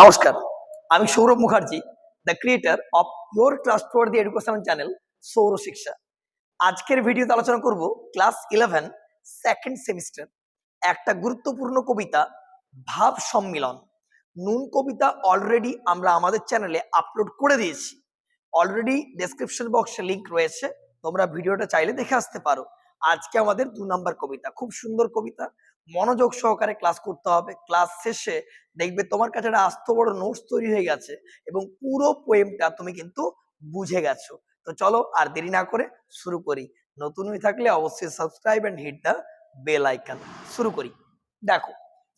নমস্কার আমি Sourav Mukherjee the creator of your trustworthy the education channel Saur Shiksha আজকের ভিডিওতে আলোচনা করব ক্লাস ইলেভেন সেকেন্ড সেমিস্টার একটা গুরুত্বপূর্ণ কবিতা, ভাব সম্মিলন। নুন কবিতা অলরেডি আমরা আমাদের চ্যানেলে আপলোড করে দিয়েছি। অলরেডি ডেসক্রিপশন বক্সে লিংক রয়েছে, তোমরা ভিডিওটা চাইলে দেখে আসতে পারো। আজকে আমাদের দু নাম্বার কবিতা, খুব সুন্দর কবিতা। মনোযোগ সহকারে ক্লাস করতে হবে। ক্লাস শেষে দেখবে তোমার কাছে একটা আস্ত বড় নোটস তৈরি হয়ে গেছে এবং পুরো পোয়েমটা তুমি কিন্তু বুঝে গেছো। তো চলো আর দেরি না করে শুরু করি। নতুন হয়ে থাকলে অবশ্যই subscribe and hit the bell icon শুরু করি। দেখো,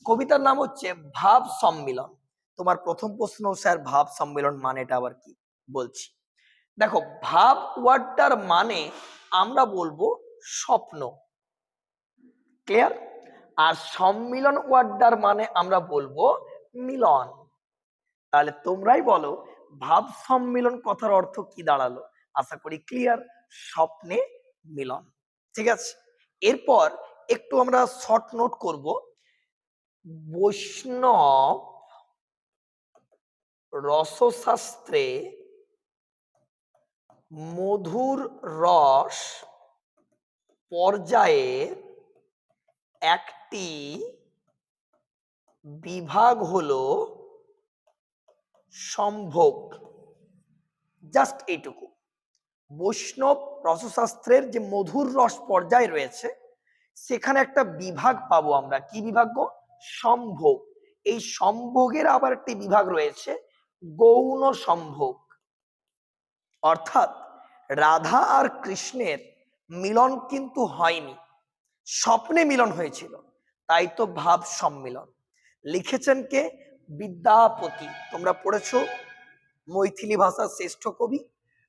কবিতার নাম হচ্ছে ভাব সম্মিলন। তোমার প্রথম প্রশ্ন, স্যার, ভাব সম্মিলন মানেটা আবার কি? বলছি। দেখো, ভাব ওয়ার্ডটার মানে আমরা বলব স্বপ্ন। ক্লিয়ার আর সম্মিলন ওয়ার্ডটার মানে আমরা বলব মিলন। তাহলে তোমরাই বলো, ভাব সম্মিলন কথার অর্থ কি দাঁড়াল? আশা করি ক্লিয়ার স্বপ্নে মিলন। ঠিক আছে? এরপর একটু আমরা শর্ট নোট করব। বৈষ্ণব রসশাস্ত্রে মধুর রস পর্যায়ে একটি বিভাগ হলো সম্ভোগ জাস্ট এইটুকু। বৈষ্ণব রসশাস্ত্রের যে মধুর রস পর্যায় রয়েছে, সেখানে একটা বিভাগ পাবো আমরা। কি বিভাগ গো? সম্ভোগ। এই সম্ভোগের আবার একটি বিভাগ রয়েছে, গৌণ সম্ভোগ। অর্থাৎ রাধা আর কৃষ্ণের মিলন কিন্তু হয়নি। স্বপ্নে মিলন হয়েছিল। তাই তো ভাব সম্মিলন। লিখেছেন কে? বিদ্যাপতি। তোমরা পড়েছো? মৈথিলি ভাষার শ্রেষ্ঠ কবি।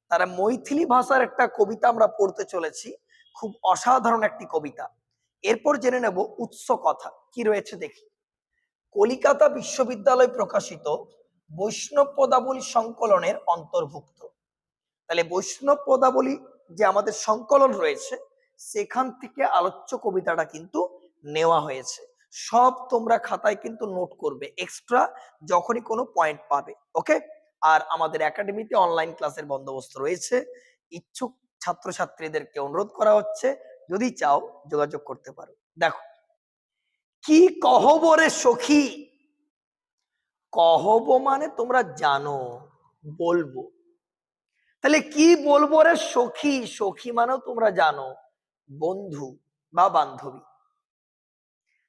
তারা মৈথিলি ভাষার একটা কবিতা আমরা পড়তে চলেছি। খুব অসাধারণ একটি কবিতা। এরপর জেনে নেব উৎস কথা। কি রয়েছে দেখি। কলিকাতা বিশ্ববিদ্যালয় প্রকাশিত বৈষ্ণব পদাবলী সংকলনের অন্তর্ভুক্ত। তাহলে বৈষ্ণব পদাবলী যে আমাদের সংকলন রয়েছে, সেখান থেকে আলোচ্য কবিতাটা কিন্তু নেওয়া হয়েছে। সব তোমরা খাতায় কিন্তু নোট করবে। এক্সট্রা যখনই কোনো পয়েন্ট পাবে ওকে আর আমাদের একাডেমিতে অনলাইন ক্লাসের বন্দোবস্ত রয়েছে। ইচ্ছুক ছাত্রছাত্রীদেরকে অনুরোধ করা হচ্ছে, যদি চাও যোগাযোগ করতে পারো। দেখো, কি কহবরে সখী? কহব মানে তোমরা জানো, বলব। তাহলে কি বলব রে সখী? সখী মানেও তোমরা জানো, বন্ধু বা বান্ধবী।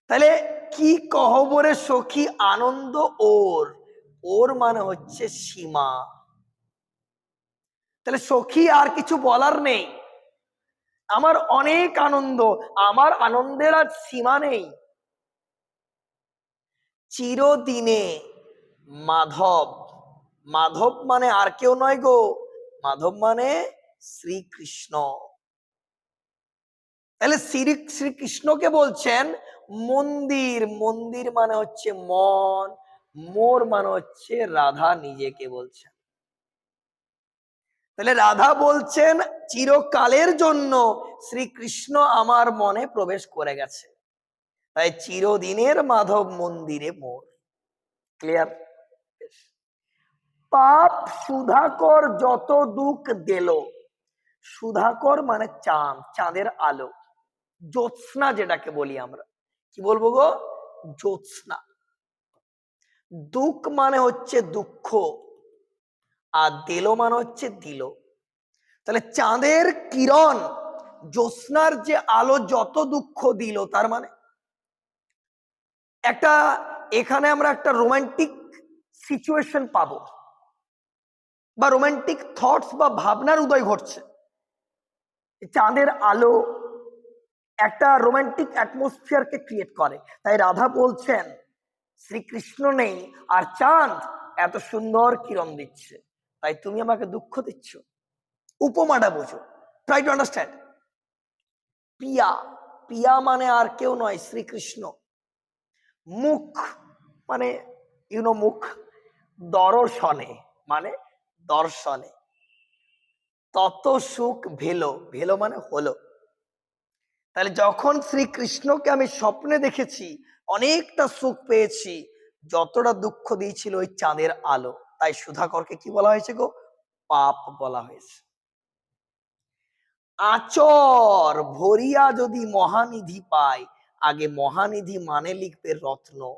তাহলে কি কহবরে সখী আনন্দ ওর? ওর মানে হচ্ছে সীমা। তাহলে সখী আর কিছু বলার নেই। আমার অনেক আনন্দ, আমার আনন্দের আর সীমা নেই। চিরদিনে মাধব মাধব মানে আর কেউ নয় গো, মাধব মানে শ্রীকৃষ্ণ। তাহলে শ্রী, শ্রীকৃষ্ণকে বলছেন, মন্দির মন্দির মানে হচ্ছে মন, মোর মানে হচ্ছে রাধা নিজেকে বলছেন। তাহলে রাধা বলছেন, চিরকালের জন্য শ্রীকৃষ্ণ আমার মনে প্রবেশ করে গেছে। তাই চিরদিনের মাধব মন্দিরে মোর। ক্লিয়ার পাপ সুধাকর যত দুঃখ দিল, সুধাকর মানে চাঁদ, চাঁদের আলো। জ্যোৎস্না যেটাকে বলি আমরা। কি বলব গো? জ্যোৎস্না। দুঃখ মানে হচ্ছে দুঃখ, আর দিল মানে হচ্ছে দিল। তাহলে চাঁদের কিরণ, জ্যোৎস্নার যে আলো যত দুঃখ দিল, তার মানে? একটা, এখানে আমরা একটা রোমান্টিক সিচুয়েশন পাবো। বা রোমান্টিক থটস বা ভাবনার উদয় ঘটছে। চাঁদের আলো একটা রোমান্টিক অ্যাটমসফিয়ারকে ক্রিয়েট করে। তাই রাধা বলছেন, শ্রীকৃষ্ণ নেই আর চাঁদ এত সুন্দর কিরণ দিচ্ছে। তাই তুমি আমাকে দুঃখ দিচ্ছ। উপমাটা বোঝো। ট্রাই টু আন্ডারস্ট্যান্ড পিয়া পিয়া মানে আর কেউ নয়, শ্রীকৃষ্ণ। মুখ মানে ইউনো মুখ দর্শনে মানে দর্শনে। তত সুখ ভেলো ভেলো মানে হলো। তাহলে যখন শ্রীকৃষ্ণকে আমি স্বপ্নে দেখেছি, অনেকটা সুখ পেয়েছি, যতটা দুঃখ দিয়েছিল ওই চাঁদের আলো। তাই সুধাকরকে কি বলা হয়েছে গো? পাপ বলা হয়েছে। আচর ভরিয়া যদি মহানিধি পায় আগে মহানিধি মানে লিখবে রত্ন।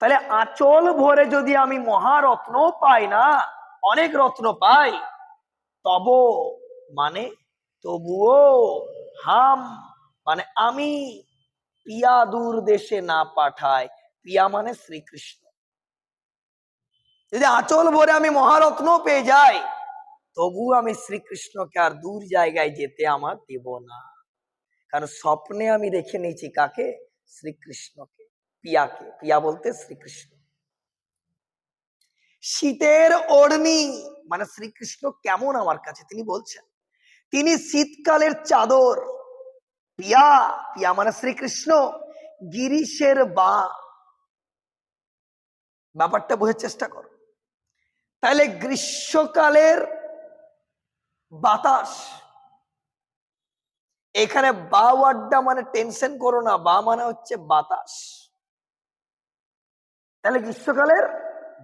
তাহলে আচল ভরে যদি আমি মহারত্ন পাই না, অনেক রত্ন পাই, তব মানে তবুও হাম মানে আমি পিয়া দূর দেশে না পাঠায় পিয়া মানে শ্রীকৃষ্ণ। যদি আচল ভরে আমি মহারত্ন পেয়ে যাই, তবু আমি শ্রীকৃষ্ণকে আর দূর জায়গায় যেতে আমার দেব না। কারণ স্বপ্নে আমি রেখে নিয়েছি কাকে? শ্রীকৃষ্ণকে, পিয়াকে। পিয়া বলতে শ্রীকৃষ্ণ। শীতের ওড়নি মানে শ্রীকৃষ্ণ কেমন আমার কাছে? তিনি বলছেন, তিনি শীতকালের চাদর পিয়া পিয়া মানে শ্রীকৃষ্ণ, গিরিশের বা ব্যাপারটা বোঝার চেষ্টা করো। তাহলে গ্রীষ্মকালের বাতাস, এখানে বা ওয়ার্ডটা মানে টেনশন করো না, বা মানে হচ্ছে বাতাস। তাহলে গ্রীষ্মকালের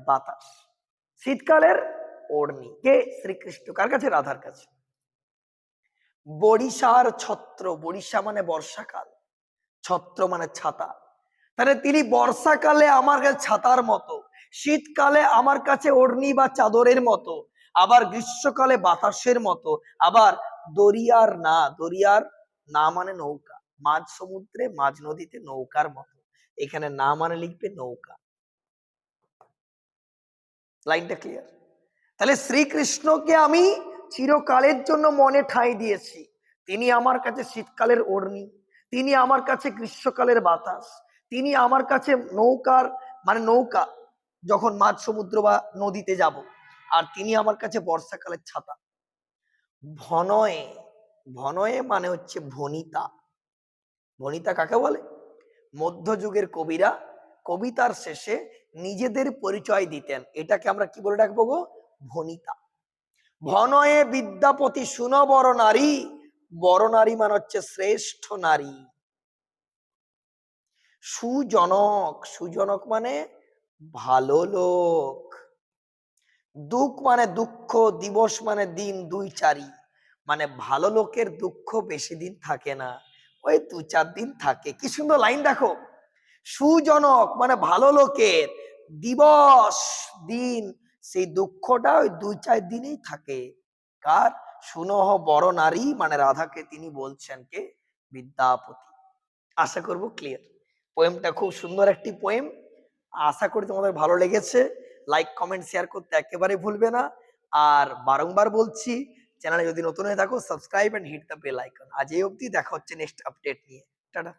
বাতাস, শীতকালের ওড়নি কে? শ্রীকৃষ্ণ। কার কাছে? রাধার কাছে। বরিশার ছত্র, বরিশা মানে বর্ষাকাল, ছত্র মানে ছাতা। তাহলে তিনি বর্ষাকালে আমার কাছে ছাতার মতো, শীতকালে আমার কাছে ওড়নি বা চাদরের মতো, আবার গ্রীষ্মকালে বাতাসের মতো, আবার দরিয়ার না দরিয়ার না মানে নৌকা, মাঝ সমুদ্রে, মাঝ নদীতে নৌকার মতো, এখানে না মানে লিখবে নৌকা। লাইনটা ক্লিয়ার তাহলে শ্রীকৃষ্ণকে আমি চিরকালের জন্য মনে ঠাঁই দিয়েছি। তিনি আমার কাছে শীতকালের ওড়নি তিনি আমার কাছে গ্রীষ্মকালের বাতাস, তিনি আমার কাছে নৌকার মানে নৌকা, যখন মাঝ সমুদ্র বা নদীতে যাব, আর তিনি আমার কাছে বর্ষাকালের ছাতা। ভনয়ে ভনয়ে মানে হচ্ছে ভনিতা। ভনিতা কাকে বলে? মধ্যযুগের কবিরা কবিতার শেষে নিজেদের পরিচয় দিতেন। এটাকে আমরা কি বলে ডাকবো গো? ভনিতা। ভনয়ে বিদ্যাপতি শুন বড় নারী বড় নারী মানে হচ্ছে শ্রেষ্ঠ নারী। সুজনক সুজনক মানে ভালো লোক। দুঃখ মানে দুঃখ, দিবস মানে দিন, দুই চারি। মানে ভালো লোকের দুঃখ বেশি দিন থাকে না। ওই দু চার দিন থাকে। কি সুন্দর লাইন দেখো। সুজনক মানে ভালো লোকের দিবস, দিন সেই দুঃখটা ওই দুই চার দিনেই থাকে। কার? সুনহ বড় নারী মানে রাধাকে তিনি বলছেন কে? বিদ্যাপতি। আশা করব ক্লিয়ার পোয়েমটা খুব সুন্দর একটি পোয়েম আশা করি তোমাদের ভালো লেগেছে। লাইক কমেন্ট শেয়ার করতে একেবারে ভুলবে না। আর বারংবার বলছি চ্যানেলে যদি নতুন হয়ে থাকো subscribe and hit the bell icon আজ এই অবধি দেখা হচ্ছে নেক্সট আপডেট নিয়ে। টাটা।